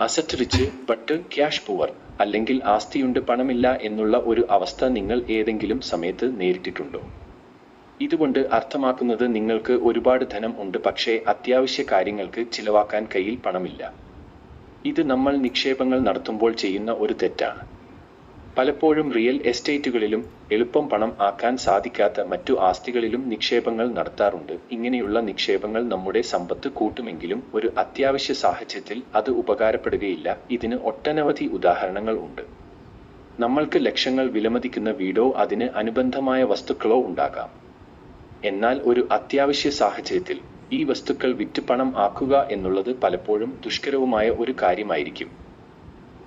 Asset rich but cash poor അല്ലെങ്കിൽ ആസ്തിയുണ്ട് പണമില്ല എന്നുള്ള ഒരു അവസ്ഥ നിങ്ങൾ ഏതെങ്കിലും സമയത്ത് നേരിട്ടിട്ടുണ്ടോ? ഇതുകൊണ്ട് അർത്ഥമാക്കുന്നത് നിങ്ങൾക്ക് ഒരുപാട് ധനം ഉണ്ട് പക്ഷേ അത്യാവശ്യ കാര്യങ്ങൾക്ക് ചിലവാക്കാൻ കയ്യിൽ പണമില്ല. ഇത് നമ്മൾ നിക്ഷേപങ്ങൾ നടത്തുമ്പോൾ ചെയ്യുന്ന ഒരു തെറ്റാണ്. പലപ്പോഴും റിയൽ എസ്റ്റേറ്റുകളിലും എളുപ്പം പണം ആക്കാൻ സാധിക്കാത്ത മറ്റു ആസ്തികളിലും നിക്ഷേപങ്ങൾ നടത്താറുണ്ട്. ഇങ്ങനെയുള്ള നിക്ഷേപങ്ങൾ നമ്മുടെ സമ്പത്ത് കൂട്ടുമെങ്കിലും ഒരു അത്യാവശ്യ സാഹചര്യത്തിൽ അത് ഉപകാരപ്പെടുകയില്ല. ഇതിന് ഒട്ടനവധി ഉദാഹരണങ്ങൾ ഉണ്ട്. നമ്മൾക്ക് ലക്ഷങ്ങൾ വിലമതിക്കുന്ന വീടോ അതിന് അനുബന്ധമായ വസ്തുക്കളോ ഉണ്ടാകാം. എന്നാൽ ഒരു അത്യാവശ്യ സാഹചര്യത്തിൽ ഈ വസ്തുക്കൾ വിറ്റ് പണം ആക്കുക എന്നുള്ളത് പലപ്പോഴും ദുഷ്കരവുമായ ഒരു കാര്യമായിരിക്കും.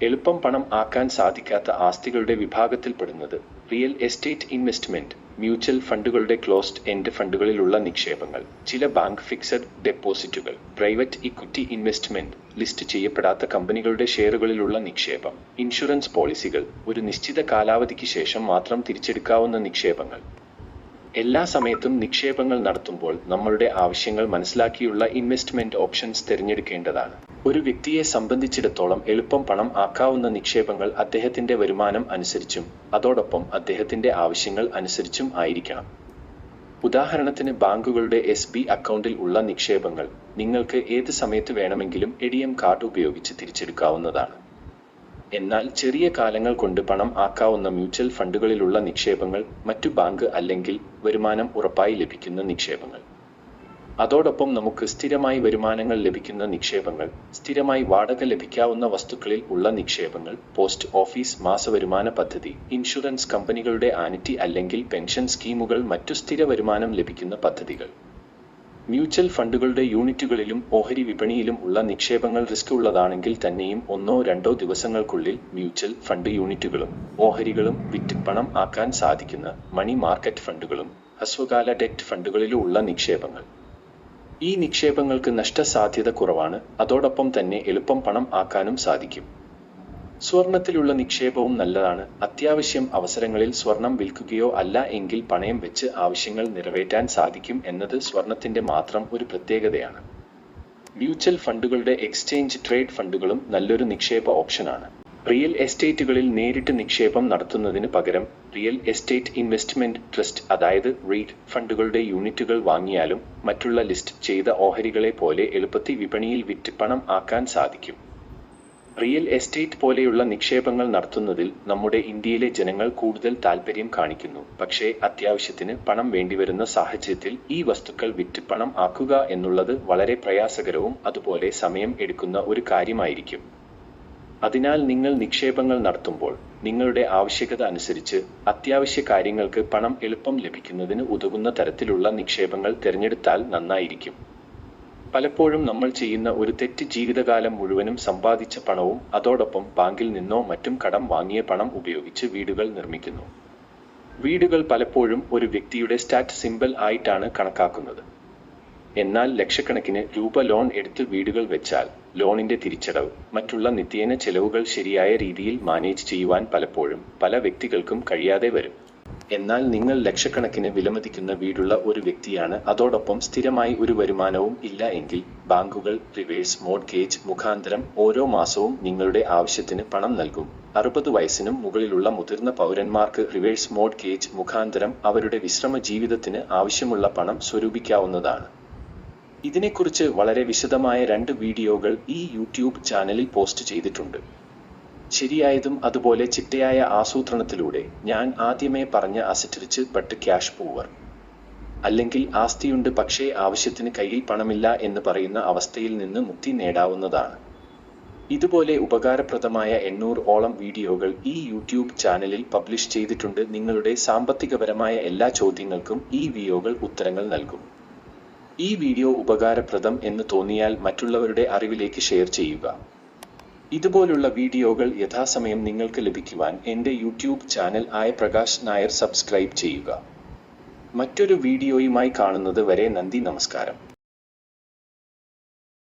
എളുപ്പം പണം ആക്കാൻ സാധിക്കാത്ത ആസ്തികളുടെ വിഭാഗത്തിൽപ്പെടുന്നത് റിയൽ എസ്റ്റേറ്റ് ഇൻവെസ്റ്റ്മെന്റ് മ്യൂച്വൽ ഫണ്ടുകളുടെ ക്ലോസ്ഡ് എൻഡ് ഫണ്ടുകളിലുള്ള നിക്ഷേപങ്ങൾ ചില ബാങ്ക് ഫിക്സഡ് ഡെപ്പോസിറ്റുകൾ പ്രൈവറ്റ് ഇക്വിറ്റി ഇൻവെസ്റ്റ്മെന്റ് ലിസ്റ്റ് ചെയ്യപ്പെടാത്ത കമ്പനികളുടെ ഷെയറുകളിലുള്ള നിക്ഷേപം ഇൻഷുറൻസ് പോളിസികൾ ഒരു നിശ്ചിത കാലാവധിക്ക് ശേഷം മാത്രം തിരിച്ചെടുക്കാവുന്ന നിക്ഷേപങ്ങൾ. എല്ലാ സമയത്തും നിക്ഷേപങ്ങൾ നടത്തുമ്പോൾ നമ്മളുടെ ആവശ്യങ്ങൾ മനസ്സിലാക്കിയുള്ള ഇൻവെസ്റ്റ്മെന്റ് ഓപ്ഷൻസ് തിരഞ്ഞെടുക്കേണ്ടതാണ്. ഒരു വ്യക്തിയെ സംബന്ധിച്ചിടത്തോളം എളുപ്പം പണം ആക്കാവുന്ന നിക്ഷേപങ്ങൾ അദ്ദേഹത്തിന്റെ വരുമാനം അനുസരിച്ചും അതോടൊപ്പം അദ്ദേഹത്തിന്റെ ആവശ്യങ്ങൾ അനുസരിച്ചും ആയിരിക്കണം. ഉദാഹരണത്തിന് ബാങ്കുകളുടെ എസ് ബി അക്കൗണ്ടിൽ ഉള്ള നിക്ഷേപങ്ങൾ നിങ്ങൾക്ക് ഏത് സമയത്ത് വേണമെങ്കിലും എ ടി എം കാർഡ് ഉപയോഗിച്ച് തിരിച്ചെടുക്കാവുന്നതാണ്. എന്നാൽ ചെറിയ കാലങ്ങൾ കൊണ്ട് പണം ആക്കാവുന്ന മ്യൂച്വൽ ഫണ്ടുകളിലുള്ള നിക്ഷേപങ്ങൾ മറ്റു ബാങ്ക് അല്ലെങ്കിൽ വരുമാനം ഉറപ്പായി ലഭിക്കുന്ന നിക്ഷേപങ്ങൾ. അതോടൊപ്പം നമുക്ക് സ്ഥിരമായി വരുമാനങ്ങൾ ലഭിക്കുന്ന നിക്ഷേപങ്ങൾ സ്ഥിരമായി വാടക ലഭിക്കാവുന്ന വസ്തുക്കളിൽ ഉള്ള നിക്ഷേപങ്ങൾ പോസ്റ്റ് ഓഫീസ് മാസ വരുമാന പദ്ധതി ഇൻഷുറൻസ് കമ്പനികളുടെ ആനിറ്റി അല്ലെങ്കിൽ പെൻഷൻ സ്കീമുകൾ മറ്റു സ്ഥിര വരുമാനം ലഭിക്കുന്ന പദ്ധതികൾ. മ്യൂച്വൽ ഫണ്ടുകളുടെ യൂണിറ്റുകളിലും ഓഹരി വിപണിയിലും ഉള്ള നിക്ഷേപങ്ങൾ റിസ്ക് ഉള്ളതാണെങ്കിൽ തന്നെയും ഒന്നോ രണ്ടോ ദിവസങ്ങൾക്കുള്ളിൽ മ്യൂച്വൽ ഫണ്ട് യൂണിറ്റുകളും ഓഹരികളും വിറ്റ് പണം ആക്കാൻ സാധിക്കുന്ന മണി മാർക്കറ്റ് ഫണ്ടുകളും ഹ്രസ്വകാല ഡെറ്റ് ഫണ്ടുകളിലും ഉള്ള നിക്ഷേപങ്ങൾ. ഈ നിക്ഷേപങ്ങൾക്ക് നഷ്ടസാധ്യത കുറവാണ്. അതോടൊപ്പം തന്നെ എളുപ്പം പണം ആക്കാനും സാധിക്കും. സ്വർണത്തിലുള്ള നിക്ഷേപവും നല്ലതാണ്. അത്യാവശ്യം അവസരങ്ങളിൽ സ്വർണം വിൽക്കുകയോ അല്ല എങ്കിൽ പണയം വെച്ച് ആവശ്യങ്ങൾ നിറവേറ്റാൻ സാധിക്കും എന്നത് സ്വർണത്തിന്റെ മാത്രം ഒരു പ്രത്യേകതയാണ്. മ്യൂച്വൽ ഫണ്ടുകളുടെ എക്സ്ചേഞ്ച് ട്രേഡ് ഫണ്ടുകളും നല്ലൊരു നിക്ഷേപ ഓപ്ഷനാണ്. റിയൽ എസ്റ്റേറ്റുകളിൽ നേരിട്ട് നിക്ഷേപം നടത്തുന്നതിന് പകരം റിയൽ എസ്റ്റേറ്റ് ഇൻവെസ്റ്റ്മെന്റ് ട്രസ്റ്റ് അതായത് റീറ്റ് ഫണ്ടുകളുടെ യൂണിറ്റുകൾ വാങ്ങിയാലും മറ്റുള്ള ലിസ്റ്റ് ചെയ്ത ഓഹരികളെ പോലെ എളുപ്പത്തിൽ വിപണിയിൽ വിറ്റ് പണം ആക്കാൻ സാധിക്കും. റിയൽ എസ്റ്റേറ്റ് പോലെയുള്ള നിക്ഷേപങ്ങൾ നടത്തുന്നതിൽ നമ്മുടെ ഇന്ത്യയിലെ ജനങ്ങൾ കൂടുതൽ താൽപ്പര്യം കാണിക്കുന്നു. പക്ഷേ അത്യാവശ്യത്തിന് പണം വേണ്ടിവരുന്ന സാഹചര്യത്തിൽ ഈ വസ്തുക്കൾ വിറ്റ് പണം ആക്കുക എന്നുള്ളത് വളരെ പ്രയാസകരവും അതുപോലെ സമയം എടുക്കുന്ന ഒരു കാര്യമായിരിക്കും. അതിനാൽ നിങ്ങൾ നിക്ഷേപങ്ങൾ നടത്തുമ്പോൾ നിങ്ങളുടെ ആവശ്യകത അനുസരിച്ച് അത്യാവശ്യ കാര്യങ്ങൾക്ക് പണം എളുപ്പം ലഭിക്കുന്നതിന് ഉതകുന്ന തരത്തിലുള്ള നിക്ഷേപങ്ങൾ തിരഞ്ഞെടുത്താൽ നന്നായിരിക്കും. പലപ്പോഴും നമ്മൾ ചെയ്യുന്ന ഒരു തെറ്റ് ജീവിതകാലം മുഴുവനും സമ്പാദിച്ച പണവും അതോടൊപ്പം ബാങ്കിൽ നിന്നോ മറ്റും കടം വാങ്ങിയ പണം ഉപയോഗിച്ച് വീടുകൾ നിർമ്മിക്കുന്നു. വീടുകൾ പലപ്പോഴും ഒരു വ്യക്തിയുടെ സ്റ്റാറ്റ് സിമ്പൽ ആയിട്ടാണ് കണക്കാക്കുന്നത്. എന്നാൽ ലക്ഷക്കണക്കിന് രൂപ ലോൺ എടുത്ത് വീടുകൾ വെച്ചാൽ ലോണിന്റെ തിരിച്ചടവ്. മറ്റുള്ള നിത്യേന ചെലവുകൾ ശരിയായ രീതിയിൽ മാനേജ് ചെയ്യുവാൻ പലപ്പോഴും പല വ്യക്തികൾക്കും കഴിയാതെ വരും. എന്നാൽ നിങ്ങൾ ലക്ഷക്കണക്കിന് വിലമതിക്കുന്ന വീടുള്ള ഒരു വ്യക്തിയാണ്. അതോടൊപ്പം സ്ഥിരമായി ഒരു വരുമാനവും ഇല്ല എങ്കിൽ ബാങ്കുകൾ റിവേഴ്സ് മോഡ്ഗേജ് മുഖാന്തരം ഓരോ മാസവും നിങ്ങളുടെ ആവശ്യത്തിന് പണം നൽകും. അറുപത് വയസ്സിനും മുകളിലുള്ള മുതിർന്ന പൗരന്മാർക്ക് റിവേഴ്സ് മോഡ്ഗേജ് മുഖാന്തരം അവരുടെ വിശ്രമ ജീവിതത്തിന് ആവശ്യമുള്ള പണം സ്വരൂപിക്കാവുന്നതാണ്. ഇതിനെക്കുറിച്ച് വളരെ വിശദമായ രണ്ട് വീഡിയോകൾ ഈ യൂട്യൂബ് ചാനലിൽ പോസ്റ്റ് ചെയ്തിട്ടുണ്ട്. ശരിയായതും അതുപോലെ ചിട്ടയായ ആസൂത്രണത്തിലൂടെ ഞാൻ ആദ്യമേ പറഞ്ഞ asset rich but cash poor. അല്ലെങ്കിൽ ആസ്തിയുണ്ട് പക്ഷേ ആവശ്യത്തിന് കയ്യിൽ പണമില്ല എന്ന് പറയുന്ന അവസ്ഥയിൽ നിന്ന് മുക്തി നേടാവുന്നതാണ്. ഇതുപോലെ ഉപകാരപ്രദമായ എണ്ണൂറ് ഓളം വീഡിയോകൾ ഈ യൂട്യൂബ് ചാനലിൽ പബ്ലിഷ് ചെയ്തിട്ടുണ്ട്. നിങ്ങളുടെ സാമ്പത്തികപരമായ എല്ലാ ചോദ്യങ്ങൾക്കും ഈ വീഡിയോകൾ ഉത്തരങ്ങൾ നൽകും. ഈ വീഡിയോ ഉപകാരപ്രദം എന്ന് തോന്നിയാൽ മറ്റുള്ളവരുടെ അറിവിലേക്ക് ഷെയർ ചെയ്യുക. ഇതുപോലുള്ള വീഡിയോകൾ യഥാസമയം നിങ്ങൾക്ക് ലഭിക്കുവാൻ എന്റെ യൂട്യൂബ് ചാനൽ ആയ പ്രകാശ് നായർ സബ്സ്ക്രൈബ് ചെയ്യുക. മറ്റൊരു വീഡിയോയുമായി കാണുന്നത് വരെ നന്ദി നമസ്കാരം.